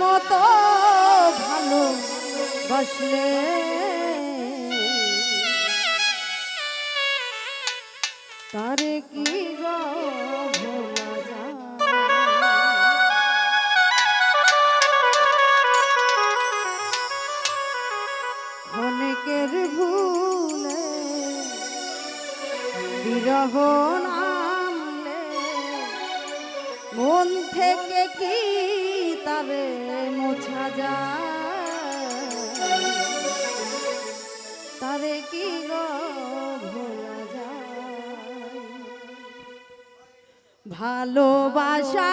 মতো ভালো বসলে। তারে কি অনেকের ভুলে বিরহ মোছা যায়। তবে কি ভোলা যায়? ভালোবাসা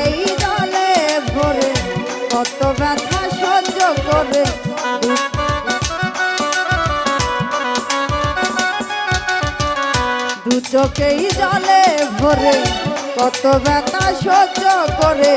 সেই দলে ভরে কত ব্যথা সহ্য করে। দু চোখেই জলে ভরে কত ব্যথা সহ্য করে।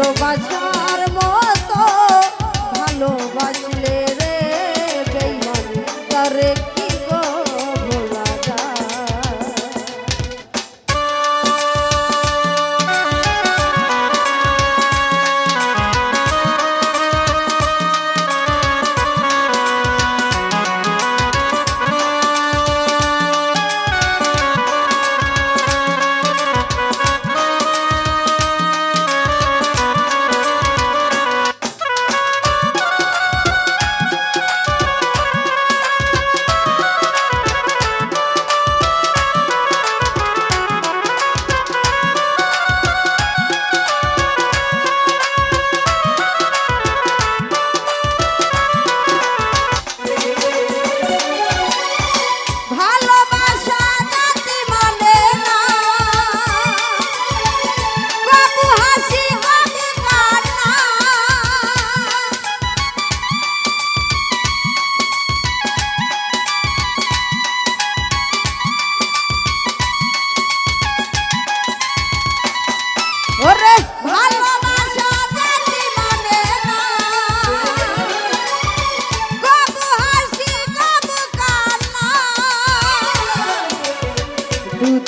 ও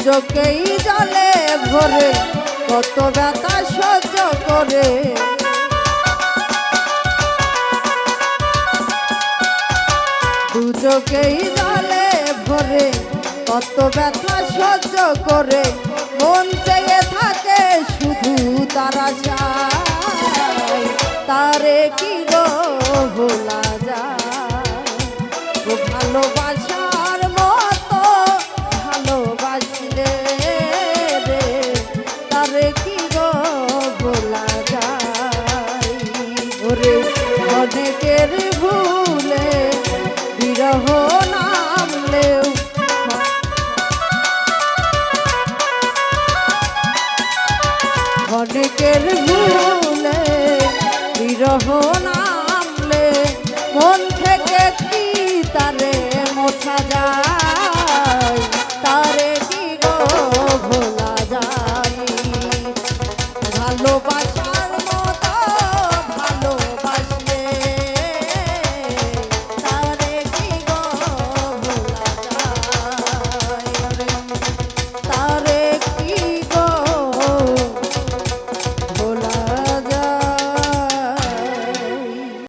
চোখেই জলে ভরে, কত ব্যথা সহ্য করে। দু চোখেই জলে ভরে, কত ব্যথা সহ্য করে। মন চেয়ে থাকে শুধু তারা চায়, তারে কি গো ভোলা অনেকের ভুলে বিরহ নামলেও অনেকের ভুলে বিরহ না